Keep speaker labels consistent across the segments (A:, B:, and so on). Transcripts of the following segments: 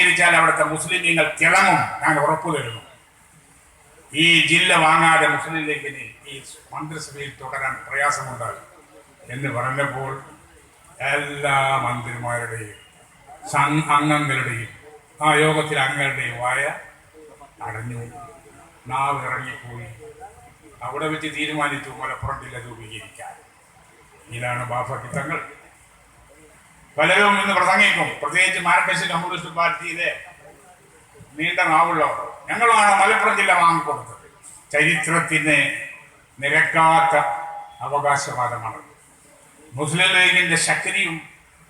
A: രൂപീകരിച്ചാൽ അവിടുത്തെ മുസ്ലിം ലീഗുകൾ തിളങ്ങും. ഞാൻ ഉറപ്പു തരുന്നു ഈ ജില്ല വാങ്ങാതെ മുസ്ലിം ലീഗിന് ഈ മന്ത്രിസഭയിൽ തുടരാൻ പ്രയാസമുണ്ടാകും എന്ന് പറഞ്ഞപ്പോൾ എല്ലാ മന്ത്രിമാരുടെയും അംഗങ്ങളുടെയും ആ യോഗത്തിലെ അംഗങ്ങളുടെയും വായ അടഞ്ഞു. നാവ് ഇറങ്ങിപ്പോയി. അവിടെ വെച്ച് തീരുമാനിച്ചു മലപ്പുറം ജില്ല രൂപീകരിക്കാൻ. ഇതാണ് ബാഫക്കിത്തങ്ങൾ പലരും ഇന്ന് പ്രസംഗിക്കും. പ്രത്യേകിച്ച് മാർക്സിസ്റ്റ് കമ്മ്യൂണിസ്റ്റ് പാർട്ടിയിലെ നീണ്ട നാവുള്ളവർ ഞങ്ങളാണ് മലപ്പുറം ജില്ല വാങ്ങിക്കൊടുത്തത്. ചരിത്രത്തിന് നിരക്കാത്ത അവകാശവാദമാണ്. മുസ്ലിം ലീഗിന്റെ ശക്തിയും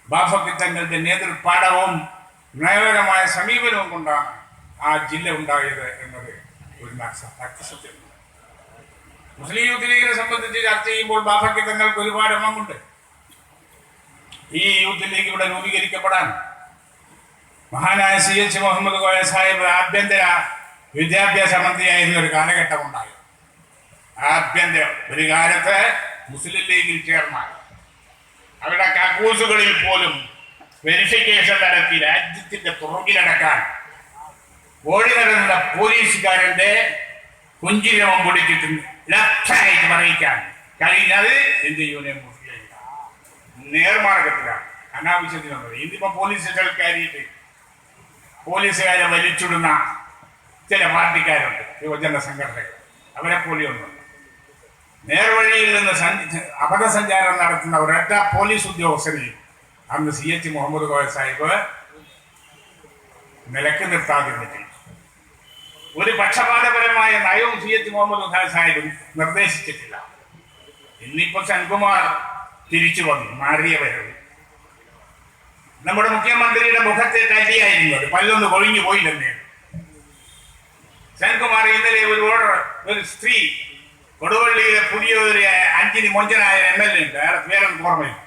A: ബാഫക്കിത്തങ്ങളുടെ നേതൃപാഠവും നയപരമായ സമീപനവും കൊണ്ടാണ് ആ ജില്ല ഉണ്ടായത് എന്നത് ഒരു സത്യമാണ്. മുസ്ലിം യൂത്ത് ലീഗിനെ സംബന്ധിച്ച് ചർച്ച ചെയ്യുമ്പോൾ ബാഫക്കിത്തങ്ങൾക്ക് ഒരുപാട് എണ്ണമുണ്ട്. ഈ യൂത്ത് ലീഗ് ഇവിടെ രൂപീകരിക്കപ്പെടാൻ മഹാനായ സി എച്ച് മുഹമ്മദ് കോയ സാഹിബ് ആഭ്യന്തര വിദ്യാഭ്യാസ മന്ത്രിയായിരുന്ന ഒരു കാലഘട്ടം ഉണ്ടായി ആഭ്യന്തര. ഒരു കാലത്ത് മുസ്ലിം ലീഗിൽ ചേർന്നാൽ അവരുടെ കക്കൂസുകളിൽ പോലും വെരിഫിക്കേഷൻ നടത്തി രാജ്യത്തിന്റെ തുറകിലടക്കാൻ ഓടി നടന്ന പോലീസുകാരന്റെ കുഞ്ചിരമം പൊടിച്ചിട്ട് ലക്ഷായിട്ട് പറയിക്കാൻ കഴിഞ്ഞത് ഇന്ത്യ യൂണിയൻ. നേർമാർഗത്തിലാണ്. അനാവശ്യത്തിനുള്ളത് ഇന്നിപ്പോ കയറിയിട്ട് പോലീസുകാരെ വലിച്ചിടുന്ന ചില പാർട്ടിക്കാരുണ്ട്. യുവജന സംഘടനകൾ. അവരെ പോലെയൊന്നും നേർവഴിയിൽ നിന്ന് സഞ്ച- അപഥസഞ്ചാരം നടത്തുന്ന ഒരൊറ്റ പോലീസ് ഉദ്യോഗസ്ഥനെയും അന്ന് സി എച്ച് മുഹമ്മദ് കോയ സാഹിബ് നിലയ്ക്ക് നിർത്താതിരുന്നിട്ടില്ല. ഒരു പക്ഷപാതപരമായ നയവും സി എച്ച് മുഹമ്മദ് ഖാൻ സാഹിബും നിർദ്ദേശിച്ചിട്ടില്ല. ഇന്നിപ്പോ സെൻകുമാർ തിരിച്ചു വന്നു മാറിയ വരവ് നമ്മുടെ മുഖ്യമന്ത്രിയുടെ മുഖത്തെ തല്ലിയായിരുന്നു അത്. പല്ലൊന്ന് കൊഴിഞ്ഞു പോയില്ലെന്നേ. ശങ്കുമാർ ഇന്നലെ ഒരു ഓർഡർ ഒരു സ്ത്രീ കൊടുവള്ളിയിലെ പുതിയ ഒരു അഞ്ചിന് മൊഞ്ചനായ എം എൽ എ ഉണ്ട്. അയാളെ പേരൊന്നും ഓർമ്മയില്ല.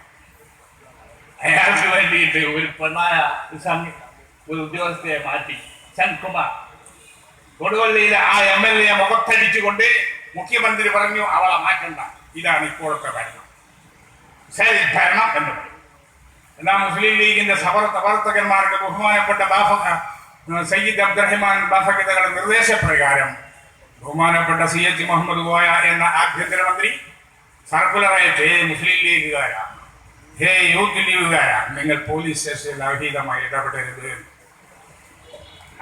A: അയാൾക്ക് വേണ്ടിയിട്ട് ഒരു പെണ്ണായ ഒരു ഉദ്യോഗസ്ഥയെ മാറ്റി ശങ്കുമാർ കൊടുവള്ളിയിലെ ആ എം എൽ എ മുഖത്തടിച്ചുകൊണ്ട് മുഖ്യമന്ത്രി പറഞ്ഞു അവളെ മാറ്റണ്ട. ഇതാണ് ഇപ്പോഴത്തെ ഭരണം ശരി ഭരണം എന്ന് എന്നാ മുസ്ലിം ലീഗിന്റെ സബർ പ്രവർത്തകന്മാർക്ക് ബഹുമാനപ്പെട്ട ബാഫക സയ്യിദ് അബ്ദുറഹിമാൻ ബാഫക്കിതകളുടെ നിർദ്ദേശപ്രകാരം ബഹുമാനപ്പെട്ട സി എച്ച് മുഹമ്മദ് ഗോയ എന്ന ആഭ്യന്തരമന്ത്രി സർക്കുലർ അയച്ച് ഹേ മുസ്ലിം ലീഗുകാരാ ഹേ യൂത്ത് ലീഗുകാരാ നിങ്ങൾ പോലീസ് സ്റ്റേഷനിൽ അഹിതമായി ഇടപെടരുത്.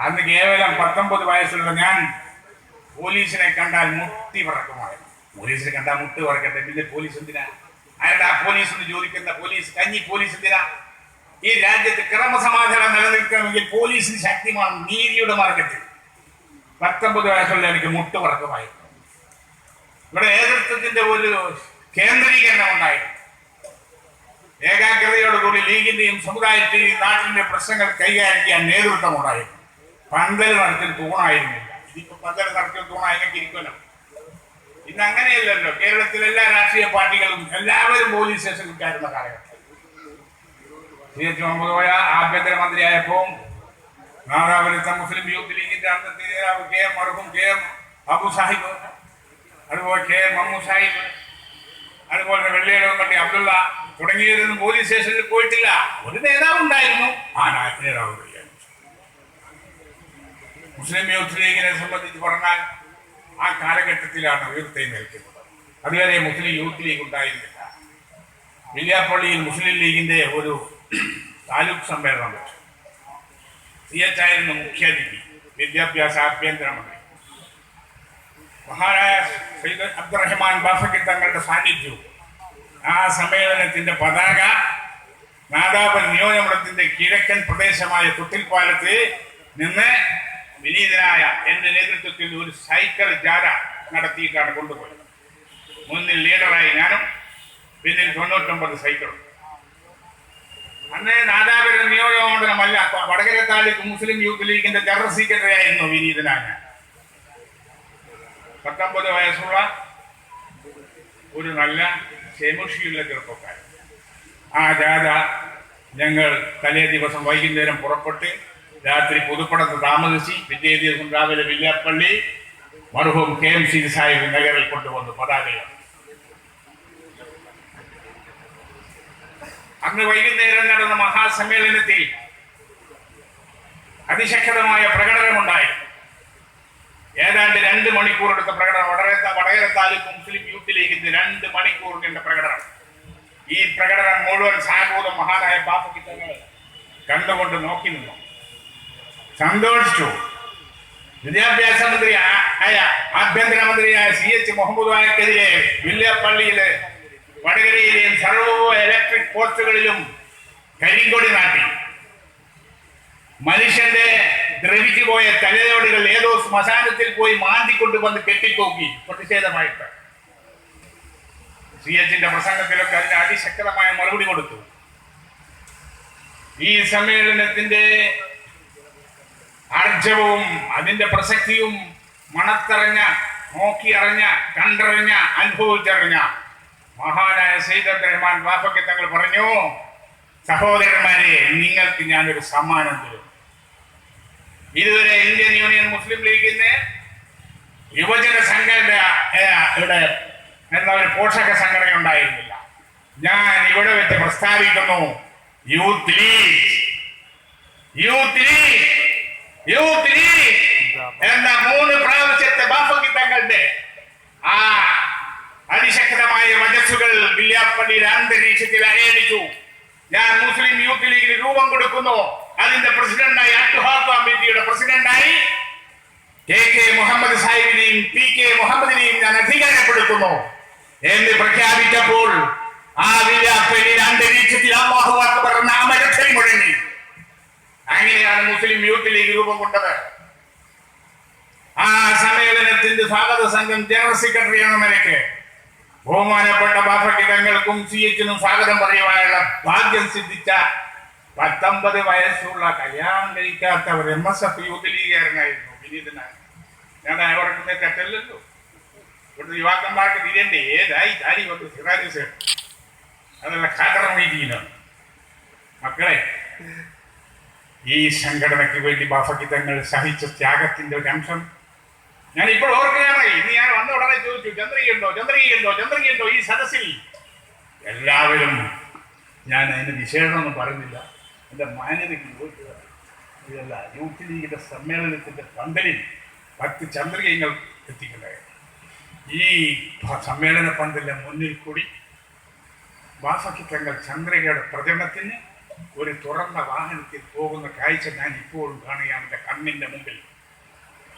A: അന്ന് കേവലം പത്തൊമ്പത് വയസ്സുള്ള ഞാൻ പോലീസിനെ കണ്ടാൽ മുട്ടി പറക്കുമായിരുന്നു. പോലീസിനെ കണ്ടാൽ മുട്ടി പറക്കട്ടെ പിന്നെ പോലീസ് ആരുടെ പോലീസ് എന്ന് ചോദിക്കുന്ന പോലീസ് കഞ്ഞി പോലീസ് എന്തിനാ ഈ രാജ്യത്ത് ക്രമസമാധാനം നിലനിൽക്കണമെങ്കിൽ പോലീസിന് ശക്തിമാണ് നീതിയുടെ മാർഗത്തിൽ. പത്തൊമ്പത് വയസ്സുള്ള എനിക്ക് മുട്ട് പറക്കുമായിരുന്നു ഇവിടെ നേതൃത്വത്തിന്റെ ഒരു കേന്ദ്രീകരണം ഉണ്ടായിരുന്നു ഏകാഗ്രതയോടുകൂടി ലീഗിന്റെയും സമുദായത്തിന്റെയും നാട്ടിന്റെ പ്രശ്നങ്ങൾ കൈകാര്യം ചെയ്യാൻ നേതൃത്വം ഉണ്ടായിരുന്നു പന്തൽ നടത്തിൽ തൂണായിരുന്നില്ല. ഇതിപ്പോ പന്തൽ നടത്തിൽ തൂണായെങ്കിൽ ഇരിക്കുമല്ലോ. ഇന്ന് അങ്ങനെയല്ലല്ലോ കേരളത്തിലെ എല്ലാ രാഷ്ട്രീയ പാർട്ടികളും എല്ലാവരും പോലീസ് സ്റ്റേഷനിൽ കയറുന്ന കാലഘട്ടം. സി എച്ച് മുഹമ്മദ് കോയ ആഭ്യന്തരമന്ത്രിയായപ്പോ നാദാപുരത്തെ മുസ്ലിം യൂത്ത് ലീഗിന്റെ അന്തത്തിൽ കെ എം മറുക്കും കെ എം അബു സാഹിബ് അതുപോലെ കെ എം മമ്മു സാഹിബ് അതുപോലെ വെള്ളിയടവണ്ടി അബ്ദുള്ള തുടങ്ങിയതൊന്നും പോലീസ് സ്റ്റേഷനിൽ പോയിട്ടില്ല. ഒരു നേതാവ് ഉണ്ടായിരുന്നു ആ നേതാവ് മുസ്ലിം യൂത്ത് ലീഗിനെ സംബന്ധിച്ച് പറഞ്ഞാൽ ആ കാലഘട്ടത്തിലാണ് ഉയർത്തെഴുന്നേൽക്കുന്നത് അതുവരെ മുസ്ലിം യൂത്ത് ലീഗ് ഉണ്ടായിരുന്നില്ല. വില്യാപ്പള്ളിയിൽ മുസ്ലിം ലീഗിന്റെ ഒരു താലൂക്ക് സമ്മേളനം വെച്ചു. സി എച്ച് ആയിരുന്നു മുഖ്യാതിഥി വിദ്യാഭ്യാസ ആഭ്യന്തരമന്ത്രി. മഹാരായ സൈദ് അബ്ദുറഹ്മാൻ ബാഫക്കി തങ്ങളുടെ സാന്നിധ്യവും ആ സമ്മേളനത്തിന്റെ പതാക നാദാപൻ നിയോജകമണ്ഡലത്തിന്റെ കിഴക്കൻ പ്രദേശമായ തൊട്ടിൽപ്പാലത്ത് നിന്ന് വിനീതനായ എന്റെ നേതൃത്വത്തിൽ ഒരു സൈക്കിൾ ജാഥ നടത്തിയിട്ടാണ് കൊണ്ടുപോയത്. മുന്നിൽ ലീഡറായി ഞാനും പിന്നിൽ തൊണ്ണൂറ്റൊമ്പത് സൈക്കിളും. അന്ന് നാദാപുരം നിയോജകമണ്ഡലമല്ല വടകര താലൂക്ക് മുസ്ലിം യൂത്ത് ലീഗിന്റെ ജനറൽ സെക്രട്ടറി ആയിരുന്നു വിനീതനായ പത്തൊമ്പത് വയസ്സുള്ള ഒരു നല്ല ക്ഷേമുഷിയുള്ള ചെറുപ്പക്കാരൻ. ആ ജാഥ ഞങ്ങൾ തലേ ദിവസം വൈകുന്നേരം പുറപ്പെട്ട് രാത്രി പുതുപ്പടത്ത് താമസിച്ച് പിറ്റേ ദിവസം രാവിലെ വില്യാപ്പള്ളി മർഹൂം കെ എം സി സാഹിബ് നഗറിൽ കൊണ്ടുവന്നു പതാകയാണ്. അന്ന് വൈകുന്നേരം നടന്ന മഹാസമ്മേളനത്തിൽ അതിശക്തമായ പ്രകടനമുണ്ടായി. ഏതാണ്ട് രണ്ട് മണിക്കൂർ എടുത്ത പ്രകടനം. വടകര വടകര താലൂക്ക് മുസ്ലിം യൂത്ത് ലീഗിന്റെ രണ്ട് മണിക്കൂർ നീണ്ട പ്രകടനം. ഈ പ്രകടനം മുഴുവൻ സാഗൂതം മഹാനായ ബാപ്പയ്ക്ക് തങ്ങൾ കണ്ടുകൊണ്ട് നോക്കി നിന്നു. സന്തോഷിച്ചു. വിദ്യാഭ്യാസ മന്ത്രി ആയ ആഭ്യന്തരമന്ത്രിയായ സി എച്ച് മുഹമ്മദ് വായക്കെതിരെ വില്യപ്പള്ളിയിലെ വടകരയിലെയും സർവ ഇലക്ട്രിക് പോസ്റ്റുകളിലും കരിങ്കൊടി നാട്ടി. മനുഷ്യന്റെ ദ്രവിച്ചു പോയ തലയോടികൾ ഏതോ ശ്മശാനത്തിൽ പോയി മാന്തിക്കൊണ്ട് വന്ന് കെട്ടിപ്പോക്കി പ്രതിഷേധമായിട്ട്. സി എച്ചിന്റെ പ്രസംഗത്തിലൊക്കെ അതിന് അതിശക്തമായ മറുപടി കൊടുത്തു. ഈ സമ്മേളനത്തിന്റെ ആർജവവും അതിന്റെ പ്രസക്തിയും മണത്തറിഞ്ഞ നോക്കിയറിഞ്ഞ കണ്ടറിഞ്ഞ അനുഭവിച്ചറിഞ്ഞ മഹാനായ സൈദത്ത് റഹ്മാൻ ബാഫയ്ക്ക് തങ്ങൾ പറഞ്ഞു സഹോദരന്മാരെ നിങ്ങൾക്ക് ഞാനൊരു സമ്മാനം തരും. ഇതുവരെ ഇന്ത്യൻ യൂണിയൻ മുസ്ലിം ലീഗിന്റെ യുവജന സംഘടന എന്ന ഇവിടെ എന്താ ഒരു പോഷക സംഘടന ഉണ്ടായിരുന്നില്ല. ഞാൻ ഇവിടെ വെച്ച് പ്രസ്താവിക്കുന്നു youth league youth league youth എന്ന മൂന്ന് പ്രാവശ്യത്തെ ബാഫഗീതങ്ങളുടെ തങ്ങളുടെ ആ അതിശക്തമായ മജസ്സുകൾ വില്യാപ്പള്ളിയുടെ അന്തരീക്ഷത്തിൽ അരയടിച്ചു ഞാൻ മുസ്ലിം യൂത്ത് ലീഗിന് രൂപം കൊടുക്കുന്നു. അതിന്റെ പ്രസിഡന്റായി അട്ടുഹാത്ത് പ്രസിഡന്റായി കെ കെ മുഹമ്മദ് സാഹിബിനെയും പി കെ മുഹമ്മദിനെയും ഞാൻ അധികാരപ്പെടുത്തുന്നു. എന്ന് പ്രഖ്യാപിച്ചപ്പോൾ ആ വില്യാപ്പള്ളിയുടെ അന്തരീക്ഷത്തിൽ അള്ളാഹു അക്ബർ എന്ന അമരത്തിൽ മുഴങ്ങി. അങ്ങനെയാണ് മുസ്ലിം യൂത്ത് ലീഗ് രൂപം കൊണ്ടത്. ആ സമ്മേളനത്തിന്റെ സ്വാഗത സംഘം ജനറൽ സെക്രട്ടറി എന്ന നിലയ്ക്ക് ബഹുമാനപ്പെട്ട ബാഫക്കിടങ്ങൾക്കും സി എച്ചിനും സ്വാഗതം പറയുവാനുള്ള ഭാഗ്യം സിദ്ധിച്ച പത്തൊമ്പത് വയസ്സുള്ള കല്യാണം കഴിക്കാത്ത ഒരു എം എസ് എഫ് യൂത്ത് ലീഗുകാരനായിരുന്നു ഞാൻ അവർക്ക് തെറ്റല്ലല്ലോ. ഇവിടുത്തെ യുവാക്കന്മാർക്ക് തിരിയണ്ടേ? ഏതായി? താരി വന്ന് സിറാജ് സേർ. അതല്ല ഖാദർ മക്കളെ ഈ സംഘടനയ്ക്ക് വേണ്ടി ബാഫക്കി തങ്ങൾ സഹിച്ച ത്യാഗത്തിന്റെ ഒരു അംശം. ഞാൻ ഇപ്പോൾ ഓർക്കുകയാണ് ഇന്ന് ഞാൻ വന്ന ഉടനെ ചോദിച്ചു ചന്ദ്രികയുണ്ടോ? ചന്ദ്രികയുണ്ടോ? ചന്ദ്രികയുണ്ടോ ഈ സദസ്സിൽ? എല്ലാവരും ഞാൻ അതിന് വിശേഷമൊന്നും പറയുന്നില്ല. എന്റെ മാന്യതയ്ക്ക് ചോദിച്ചതാണ്. ഇതല്ല യൂത്ത് ലീഗിന്റെ സമ്മേളനത്തിന്റെ പന്തലിൽ പത്ത് ചന്ദ്രികങ്ങൾ എത്തിക്കുണ്ടായിരുന്നു ഈ സമ്മേളന പന്തലിന്റെ മുന്നിൽ കൂടി ബാഫക്കി തങ്ങൾ ചന്ദ്രികയുടെ പ്രചരണത്തിന് ഒരു തുറന്ന വാഹനത്തിൽ പോകുന്ന കാഴ്ച ഞാൻ ഇപ്പോഴും കാണുകയാണ് എന്റെ കണ്ണിന്റെ മുമ്പിൽ.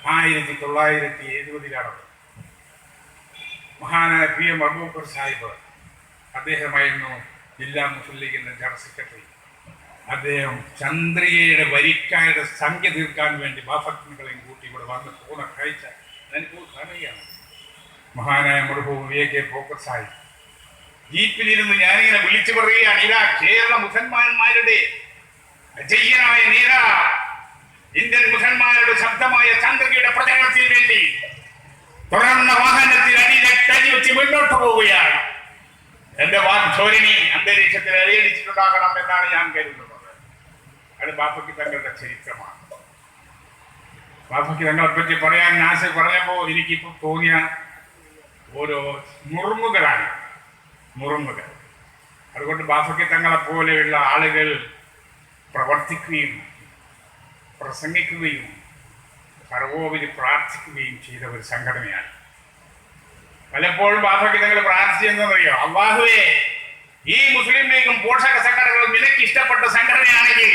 A: ആയിരത്തി തൊള്ളായിരത്തി എഴുപതിലാണ്. മഹാനായ പി എം അബൂബക്കർ സാഹിബ് അദ്ദേഹമായിരുന്നു ജില്ലാ മുസ്ലിം ലീഗിന്റെ ജനറൽ സെക്രട്ടറി. അദ്ദേഹം ചന്ദ്രികയുടെ വരിക്കാരുടെ സംഖ്യ തീർക്കാൻ വേണ്ടി ബാഫക്കളെയും കൂട്ടി ഇവിടെ വന്ന് പോകുന്ന കാഴ്ച ഞാനിപ്പോൾ കാണുകയാണ്. മഹാനായ മൃഹു വി കെ പോക്കർ സാഹിബ് ജീപ്പിലിരുന്ന് ഞാനിങ്ങനെ വിളിച്ചു പറയുകയാണ് ഇതാ കേരള മുസൽമാന്മാരുടെ അജയ്യനായ നീര ഇന്ത്യൻ മുസൽമാരുടെ ശബ്ദമായ ചന്ദ്രികയുടെ പ്രചരണത്തിന് വേണ്ടി തുറന്ന വാഹനത്തിൽ അടിയിലെ വെച്ച് മുന്നോട്ട് പോവുകയാണ്. എന്റെ വാഗ്ധോരണി അന്തരീക്ഷത്തിൽ അലയടിച്ചിട്ടുണ്ടാകണം എന്നാണ് ഞാൻ കരുതുന്നത്. അത് ബാപ്പയ്ക്ക് തങ്ങളുടെ ചരിത്രമാണ്. ബാപ്പയ്ക്ക് തങ്ങളെ പറ്റി പറയാൻ നാസ് പറഞ്ഞപ്പോ എനിക്കിപ്പോ തോന്നിയ ഓരോ നുറുങ്ങുകളാണ്. നുറുങ്ങുകൾ അതുകൊണ്ട് ബാഫയ്ക്ക് തങ്ങളെ പോലെയുള്ള ആളുകൾ പ്രവർത്തിക്കുകയും പ്രസംഗിക്കുകയും സർവോപരി പ്രാർത്ഥിക്കുകയും ചെയ്ത ഒരു സംഘടനയാണ്. പലപ്പോഴും ബാഫയ്ക്ക് തങ്ങൾ പ്രാർത്ഥിച്ചെന്നറിയോ അള്ളാഹുവേ ഈ മുസ്ലിം ലീഗും പോഷക സംഘടനകളും നിനക്ക് ഇഷ്ടപ്പെട്ട സംഘടനയാണെങ്കിൽ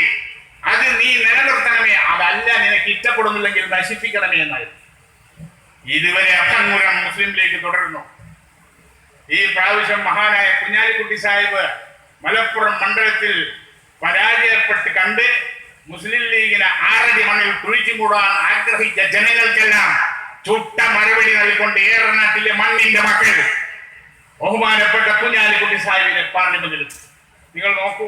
A: അത് നീ നിലനിർത്തണമേ. അതല്ല നിനക്ക് ഇഷ്ടപ്പെടുന്നില്ലെങ്കിൽ നശിപ്പിക്കണമേ എന്നായിരുന്നു. ഇതുവരെ അഭംഗുരം മുസ്ലിം ലീഗ് തുടരുന്നു. ഈ പ്രാവശ്യം മഹാനായ കുഞ്ഞാലിക്കുട്ടി സാഹിബ് മലപ്പുറം മണ്ഡലത്തിൽ പരാജയപ്പെട്ട് കണ്ട് മുസ്ലിം ലീഗിന് ആറടി മണ്ണിൽ കുഴിച്ചു കൂടാൻ ആഗ്രഹിച്ച ജനങ്ങൾക്കെല്ലാം ചുട്ട മറുപടി നൽകിക്കൊണ്ട് ഏറനാട്ടിലെ മണ്ണിന്റെ മക്കൾ ബഹുമാനപ്പെട്ട കുഞ്ഞാലിക്കുട്ടി സാഹിബിനെ പാർലമെന്റിൽ നിങ്ങൾ നോക്കൂ.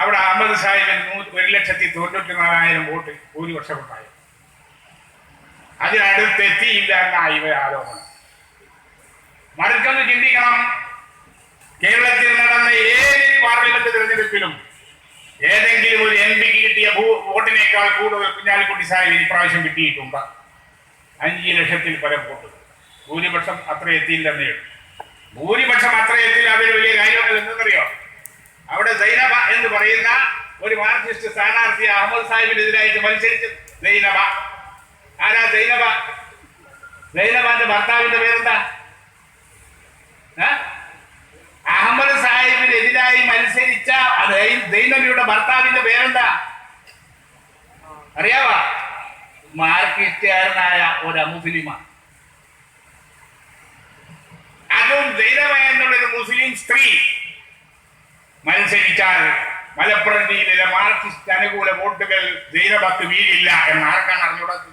A: അവിടെ അഹമ്മദ് സാഹിബിന് ഒരു ലക്ഷത്തി തൊണ്ണൂറ്റി നാലായിരം വോട്ട് ഭൂരിപക്ഷം ഉണ്ടായി. അതിനടുത്തെത്തിയില്ല എന്നാണ് ഇവ ആരോപണം മറിച്ചൊന്ന് ചിന്തിക്കണം. കേരളത്തിൽ നടന്ന ഏത് പാർലമെന്റ് തിരഞ്ഞെടുപ്പിലും ഏതെങ്കിലും ഒരു എം പിക്ക് കിട്ടിയ വോട്ടിനേക്കാൾ കൂടുതൽ കുഞ്ഞാലിക്കുട്ടി സാഹിബിന് ഇപ്രാവശ്യം കിട്ടിയിട്ടുണ്ട്. അഞ്ച് ലക്ഷത്തിൽ പരം വോട്ട്. ഭൂരിപക്ഷം അത്ര എത്തിയില്ലെന്നേ ഭൂരിപക്ഷം അത്ര എത്തില്ല അതൊരു വലിയ കാര്യമല്ല എന്തെന്നറിയോ? അവിടെ സൈനബ എന്ന് പറയുന്ന ഒരു മാർക്സിസ്റ്റ് സ്ഥാനാർത്ഥി അഹമ്മദ് സാഹിബിനെതിരായിട്ട് മത്സരിച്ചത് സൈനബ. ആരാ സൈനബ? സൈനബാന്റെ ഭർത്താവിന്റെ പേരെന്താ? അഹമ്മദ് സാഹിബിനെതിരായി മത്സരിച്ച അത് ദൈനബിയുടെ ഭർത്താവിന്റെ പേരെന്താ? അറിയാവാ? മാർക്കിസ്റ്റുകാരനായ ഒരു മുസ്ലിമാണ് അതും ദൈനമ എന്നുള്ളൊരു മുസ്ലിം സ്ത്രീ മത്സരിച്ചാൽ മലപ്പുറം ജില്ലയിലെ മാർക്സിസ്റ്റ് അനുകൂല വോട്ടുകൾ ദൈനബക്ക് വീഴില്ല എന്ന് ആർക്കാണ് അറിഞ്ഞുകൂടാത്തത്?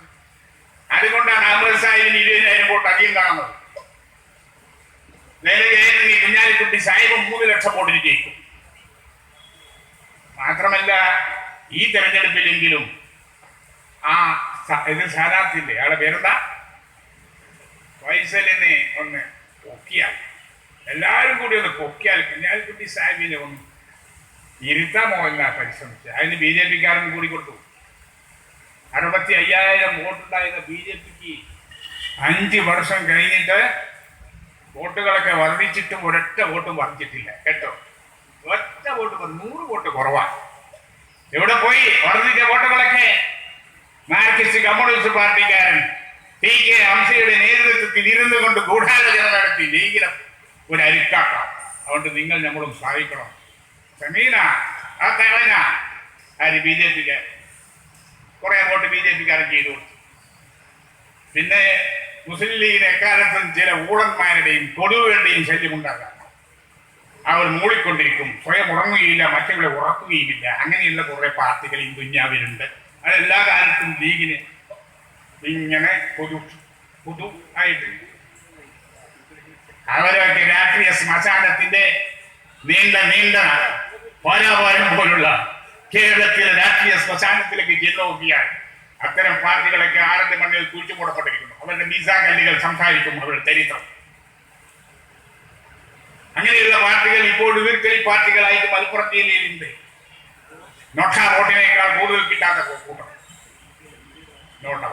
A: അതുകൊണ്ടാണ് അഹമ്മദ് സാഹിബിന് ഇരുപതിനായിരം വോട്ട് അധികം കാണുന്നത്. നിലവിൽ കുഞ്ഞാലിക്കുട്ടി സാഹിബ് മൂന്ന് ലക്ഷം വോട്ടിന് ജയിക്കും. മാത്രമല്ല ഈ തെരഞ്ഞെടുപ്പിലെങ്കിലും ആ ഇത് സ്ഥാനാർത്ഥിയില്ലേ അയാളെ പേരെന്താ? വൈസലിനെ ഒന്ന് പൊക്കിയാൽ എല്ലാവരും കൂടി ഒന്ന് പൊക്കിയാൽ കുഞ്ഞാലിക്കുട്ടി സാഹിബിനെ ഒന്ന് ഇരുത്താമോ എന്നാ പരിശ്രമിച്ചത് അതിന് ബി ജെ പിക്കാരൻ കൂടി കൊടുത്തു. അറുപത്തി അയ്യായിരം വോട്ടുണ്ടായിരുന്ന ബി ജെ പിക്ക് അഞ്ച് വർഷം കഴിഞ്ഞിട്ട് വോട്ടുകളൊക്കെ വർദ്ധിച്ചിട്ടും ഒരൊറ്റ വോട്ടും വർദ്ധിച്ചിട്ടില്ല കേട്ടോ? ഒറ്റ വോട്ട് നൂറ് വോട്ട് കുറവാ. എവിടെ പോയി? വർദ്ധിച്ച വോട്ടുകളൊക്കെ മാർക്സിസ്റ്റ് കമ്മ്യൂണിസ്റ്റ് പാർട്ടിക്കാരൻ ടി കെ ഹംസയുടെ നേതൃത്വത്തിൽ ഇരുന്നു കൊണ്ട് ഗൂഢാലോചന നടത്തി ലീഗിലും ഒരു അരിക്കാക്ക. അതുകൊണ്ട് നിങ്ങൾ നമ്മളും സഹായിക്കണം. സമീന ആ തേളന ആര് ബി ജെ പിക്ക്? കുറെ വോട്ട് ബി ജെ പിക്കാരൻ ചെയ്തു പിന്നെ മുസ്ലിം ലീഗിന് എക്കാലത്തും ചില ഊഴന്മാരുടെയും കൊതുകുകളുടെയും ശല്യം ഉണ്ടാകാം അവർ മൂളിക്കൊണ്ടിരിക്കും. സ്വയം ഉറങ്ങുകയില്ല മറ്റുള്ളവരെ ഉറക്കുകയുമില്ല. അങ്ങനെയുള്ള കുറെ പാർട്ടികൾ ഈ ദുന്യാവിലുണ്ട്. അതെല്ലാ കാലത്തും ലീഗിന് ഇങ്ങനെ പൊതു പൊതു ആയിട്ട്. അവരൊക്കെ രാഷ്ട്രീയ ശ്മശാനത്തിന്റെ നീണ്ട നീണ്ട പോരാപോരം പോലുള്ള കേരളത്തിലെ രാഷ്ട്രീയ ശ്മശാനത്തിലേക്ക് ചെന്ന് നോക്കിയാൽ അത്തരം പാർട്ടികളൊക്കെ ആരുടെ മണ്ണിൽ അവരുടെ മീസാ കല്ലുകൾ സംസാരിക്കും അവരുടെ ചരിത്രം. അങ്ങനെയുള്ള പാർട്ടികൾ ഇപ്പോൾ ഉയർക്കലി പാർട്ടികളായിട്ട് മലപ്പുറം ജില്ലയിലുണ്ട്. നോട്ട വോട്ടിനേക്കാൾ കൂടുതൽ കിട്ടാത്ത കൂട്ടം. നോട്ട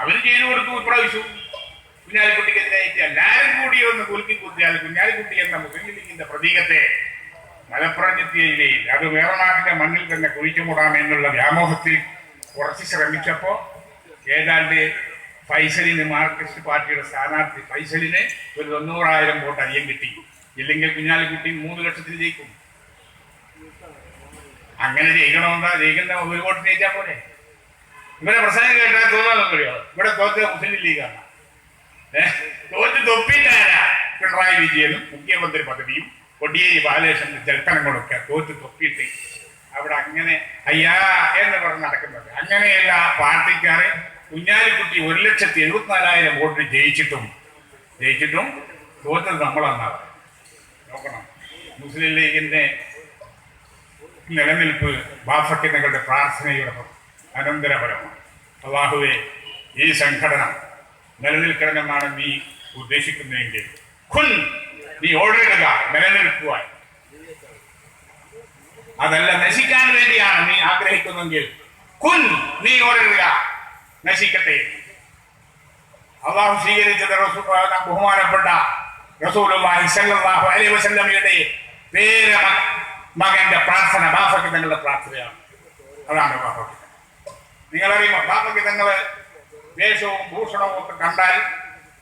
A: അവർ ചെയ്തു കൊടുത്തു ഇപ്രാവശ്യവും കുഞ്ഞാലിക്കുട്ടിക്കെതിരായിട്ട് എല്ലാവരും കൂടി ഒന്ന് കുലുക്കി കുത്തിയാൽ കുഞ്ഞാലിക്കുട്ടി എന്ന മുസ്ലിം ലീഗിന്റെ പ്രതീകത്തെ മലപ്പുറം ജില്ലയിൽ അത് വേറെ നാട്ടിന്റെ മണ്ണിൽ തന്നെ കുഴിച്ചുമൂടാം എന്നുള്ള വ്യാമോഹത്തിൽ കുറച്ച് ശ്രമിച്ചപ്പോ ഏതാണ്ട് ഫൈസലിന് മാർക്സിസ്റ്റ് പാർട്ടിയുടെ സ്ഥാനാർത്ഥി ഫൈസലിന് ഒരു തൊണ്ണൂറായിരം വോട്ട് അധികം കിട്ടി. ഇല്ലെങ്കിൽ കുഞ്ഞാലിക്കുട്ടി മൂന്ന് ലക്ഷത്തിൽ ജയിക്കും. അങ്ങനെ ജയിക്കണമെന്നാ ജയിക്കുന്ന ഒരു വോട്ട് ജയിച്ചാൽ പോലെ ഇവരെ പ്രസംഗം കേട്ടാൽ തോന്നാന്നറിയോ ഇവിടെ തോറ്റ മുസ്ലിം ലീഗാണ്? തോറ്റ് തൊപ്പിട്ടാരാ പിണറായി വിജയനും മുഖ്യമന്ത്രി പദവിയും കൊടിയേരി ബാലകൃഷ്ണന്റെ ചെറുത്തനങ്ങളൊക്കെ തോറ്റ് തൊപ്പിയിട്ട് അവിടെ അങ്ങനെ അയ്യാ എന്ന് പറഞ്ഞ് നടക്കുന്നത്. അങ്ങനെയല്ല പാർട്ടിക്കാരെ കുഞ്ഞാലിക്കുട്ടി ഒരു ലക്ഷത്തി എഴുപത്തിനാലായിരം വോട്ട് ജയിച്ചിട്ടും ജയിച്ചിട്ടും തോറ്റത് നമ്മളെന്നാണ് നോക്കണം. മുസ്ലിം ലീഗിന്റെ നിലനിൽപ്പ് ബാഫക്കിനങ്ങളുടെ പ്രാർത്ഥനയുടെ അനന്തരഫലമാണ്. അള്ളാഹുവെ ഈ സംഘടന നിലനിൽക്കണമെന്നാണ് നീ ഉദ്ദേശിക്കുന്നതെങ്കിൽ ഖുൻ നീ ഓടിയിടുക നിലനിൽക്കുവാൻ. അതല്ല നശിക്കാൻ വേണ്ടിയാണ് നീ ആഗ്രഹിക്കുന്നെങ്കിൽ കുൻ നീ ഓടിടുക നശിക്കട്ടെ. അള്ളാഹു സ്വീകരിച്ചത് ബഹുമാനപ്പെട്ട റസൂലുള്ളാഹി സല്ലല്ലാഹു അലൈഹി വസല്ലമയുടെ പേര മകന്റെ പ്രാർത്ഥന ബാഫക്ക് തങ്ങളുടെ പ്രാർത്ഥനയാണ്. അതാണ് ബാഫക്ക് നിങ്ങളറിയുമോ ബാഫക്ക് തങ്ങൾ വേഷവും ഭൂഷണവും ഒക്കെ കണ്ടാൽ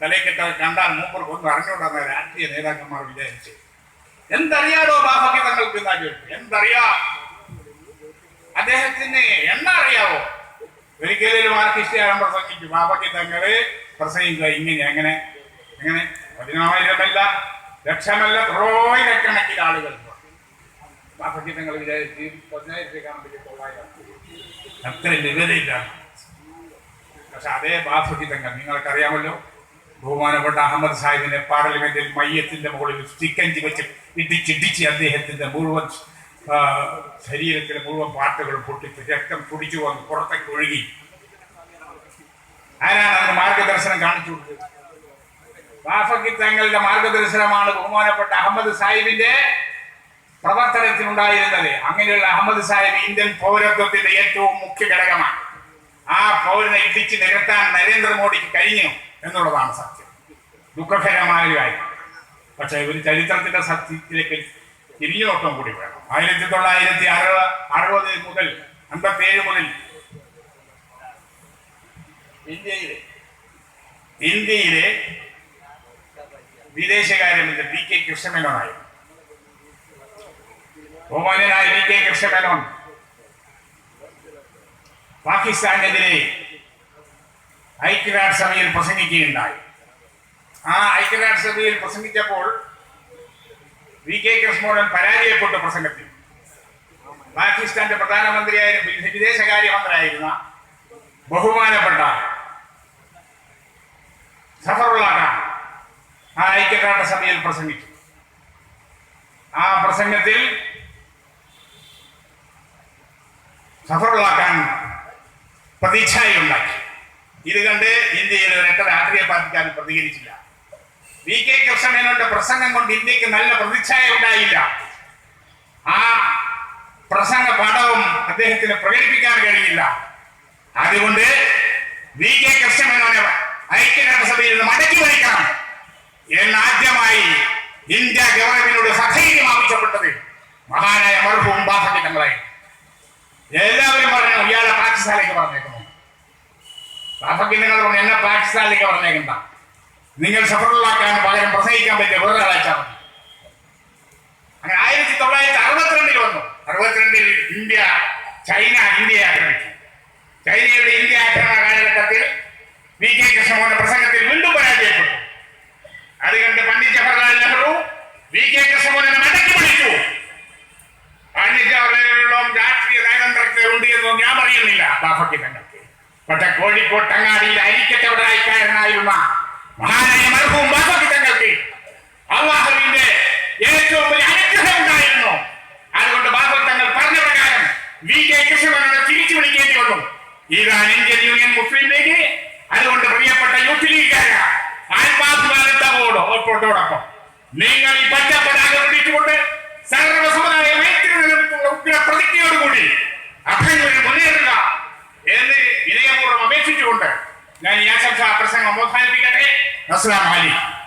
A: തലയ്ക്കിട്ട് കണ്ടാൽ മൂപ്പർക്ക് ഒന്നും അറിഞ്ഞുകൊണ്ടെന്ന് രാഷ്ട്രീയ നേതാക്കന്മാർ വിചാരിച്ചു. എന്തറിയാടോ ബാഫക്ക് തങ്ങൾക്ക് എന്തറിയാ? അദ്ദേഹത്തിന് എണ്ണ അറിയാവോ? ഒരിക്കലും മാർക്കിസ്റ്റുകാരൻ പ്രസംഗിച്ചു ബാബയ്ക്ക് തങ്ങൾ പ്രസംഗിക്കുക. ഇങ്ങനെ അങ്ങനെ എങ്ങനെ പതിനായിരമല്ല ലക്ഷമല്ല ത്രോയിലക്കണക്കിന് ആളുകൾ. ബാബയ്ക്ക് പക്ഷെ അതേ തങ്ങൾ നിങ്ങൾക്കറിയാമല്ലോ ബഹുമാനപ്പെട്ട അഹമ്മദ് സാഹിബിനെ പാർലമെന്റിൽ മയ്യത്തിന്റെ മുകളിൽ സ്റ്റിക്കഞ്ചി വെച്ച് ഇടിച്ചിടിച്ച് അദ്ദേഹത്തിന്റെ മുഴുവൻ ശരീരത്തിലെ മുഴുവൻ പാട്ടുകളും പൊട്ടിച്ച് രക്തം കുടിച്ചു വന്ന് പുറത്തേക്ക് ഒഴുകി. ആരാണ് അതിന് മാർഗദർശനം കാണിച്ചു കൊടുത്തത്? വാഫക്കി തങ്ങളുടെ മാർഗദർശനമാണ് ബഹുമാനപ്പെട്ട അഹമ്മദ് സാഹിബിന്റെ പ്രവർത്തനത്തിനുണ്ടായിരുന്നത്. അങ്ങനെയുള്ള അഹമ്മദ് സാഹിബ് ഇന്ത്യൻ പൗരത്വത്തിന്റെ ഏറ്റവും മുഖ്യ ഘടകമാണ്. ആ പൗരനെ ഇടിച്ച് നിരത്താൻ നരേന്ദ്രമോദിക്ക് കഴിഞ്ഞു എന്നുള്ളതാണ് സത്യം. ദുഃഖകരമായ കാര്യം. പക്ഷെ ഒരു ചരിത്രത്തിന്റെ സത്യത്തിലേക്ക് തിരിഞ്ഞുനോട്ടം കൂടി വേണം. ആയിരത്തി തൊള്ളായിരത്തി അറുപത് അറുപത് മുതൽ അമ്പത്തി ഏഴ് മുതൽ ഇന്ത്യയിലെ ഇന്ത്യയിലെ വിദേശകാര്യമന്ത്രി പി കെ കൃഷ്ണമേനോനായിരുന്നു ബഹുമാനായ പി കെ കൃഷ്ണമേനോൻ. പാകിസ്ഥാനെതിരെ ഐക്യരാഷ്ട്രസഭയിൽ പ്രസംഗിക്കുകയുണ്ടായി. ആ ഐക്യരാഷ്ട്രസഭയിൽ പ്രസംഗിച്ചപ്പോൾ വി കെ കൃഷ്ണമോഹൻ പരാജയപ്പെട്ടു പ്രസംഗത്തിൽ. പാകിസ്ഥാന്റെ പ്രധാനമന്ത്രിയായ വിദേശകാര്യമന്ത്രിയായിരുന്ന ബഹുമാനപ്പെട്ട സഫറുള്ള ഖാൻ ആ ഐക്യരാഷ്ട്രസഭയിൽ പ്രസംഗിച്ചു. ആ പ്രസംഗത്തിൽ സഫറുള്ള ഖാൻ പ്രതിച്ഛായ ഇത് കണ്ട് ഇന്ത്യയിലെ ഒരൊക്കെ രാഷ്ട്രീയ പാർട്ടിക്കാരും പ്രതികരിച്ചില്ല. വി കെ കൃഷ്ണമേനോന്റെ പ്രസംഗം കൊണ്ട് ഇന്ത്യയ്ക്ക് നല്ല പ്രതിച്ഛായ ഉണ്ടായില്ല. ആ പ്രസംഗ പാഠവും അദ്ദേഹത്തിന് പ്രകടിപ്പിക്കാൻ കഴിയില്ല. അതുകൊണ്ട് വി കെ കൃഷ്ണമേനോനെ ഐക്യരാഷ്ട്രസഭയിൽ നിന്ന് മടക്കി വയ്ക്കണം എന്ന് ആദ്യമായി ഇന്ത്യ ഗവൺമെന്റിനോട് സധൈര്യം ആവശ്യപ്പെട്ടത് മഹാനായ മർഹൂം ബാധകങ്ങളായി എല്ലാവരും പറഞ്ഞു ഇയാളെ പാകിസ്ഥാനിലേക്ക് പറഞ്ഞേക്കുന്നു. ബാഫക്കി നിങ്ങൾ പറഞ്ഞു എന്നെ പാകിസ്ഥാനിലേക്ക് പറഞ്ഞേക്കണ്ട. നിങ്ങൾ സഫറുള്ളാക്കാൻ പകരം പ്രസംഗിക്കാൻ പറ്റിയ വേറെ ആളാച്ചാൽ മതി. അങ്ങനെ ആയിരത്തി തൊള്ളായിരത്തി അറുപത്തിരണ്ടിൽ വന്നു. അറുപത്തിരണ്ടിൽ ഇന്ത്യ ചൈന ഇന്ത്യയെ ആക്രമിച്ചു. ചൈനയുടെ ഇന്ത്യ ആക്രമണ കാലഘട്ടത്തിൽ വി കെ കൃഷ്ണമോഹന്റെ പ്രസംഗത്തിൽ വീണ്ടും പരാജയപ്പെട്ടു. അത് കണ്ട് പണ്ഡിറ്റ് ജവഹർലാൽ നെഹ്റു വി കെ കൃഷ്ണമോഹനെ മടക്കി വിളിച്ചു. പണ്ഡിറ്റ് ജവഹർലാലും രാഷ്ട്രീയ നയതന്ത്രജ്ഞരുണ്ട് എന്നൊന്നും ഞാൻ പറയുന്നില്ല. ബാഫക്കി തങ്ങൾക്ക്. പക്ഷെ കോഴിക്കോട്ടങ്ങാടിയിൽ അരിക്കച്ചവടായിക്കാരനായിരുന്ന മഹാനായ മർഹൂം ബാഫക്കി തങ്ങൾക്ക് അള്ളാഹുവിന്റെ ഏറ്റവും വലിയ അനുഗ്രഹം ഉണ്ടായിരുന്നു. അതുകൊണ്ട് ബാബർ തങ്ങൾ പറഞ്ഞ പ്രകാരം കൃഷ്ണനെ തിരിച്ചു വിളിക്കേണ്ടി വന്നു. ഇതാണ് ഇന്ത്യൻ യൂണിയൻ മുസ്ലിം ലീഗ്. അതുകൊണ്ട് പ്രിയപ്പെട്ട യൂത്ത് ലീഗുകാര ആത്മാഭിമാനത്തോട് ഒപ്പോട്ടോടൊപ്പം നിങ്ങൾ ഈ പച്ചപ്പടാകെ പിടിച്ചുകൊണ്ട് സർവസമുദായ മൈത്രി നിലനിർത്തുന്ന ഉഗ്ര പ്രതിജ്ഞയോടുകൂടി അഭ്യന്തരം മുന്നേറുക എന്ന് വിനയപൂർവം അപേക്ഷിച്ചുകൊണ്ട് ഞാൻ ഈ ആശംസാ പ്രസംഗം അവസാനിപ്പിക്കട്ടെ അസ്ലാം അലൈക്കും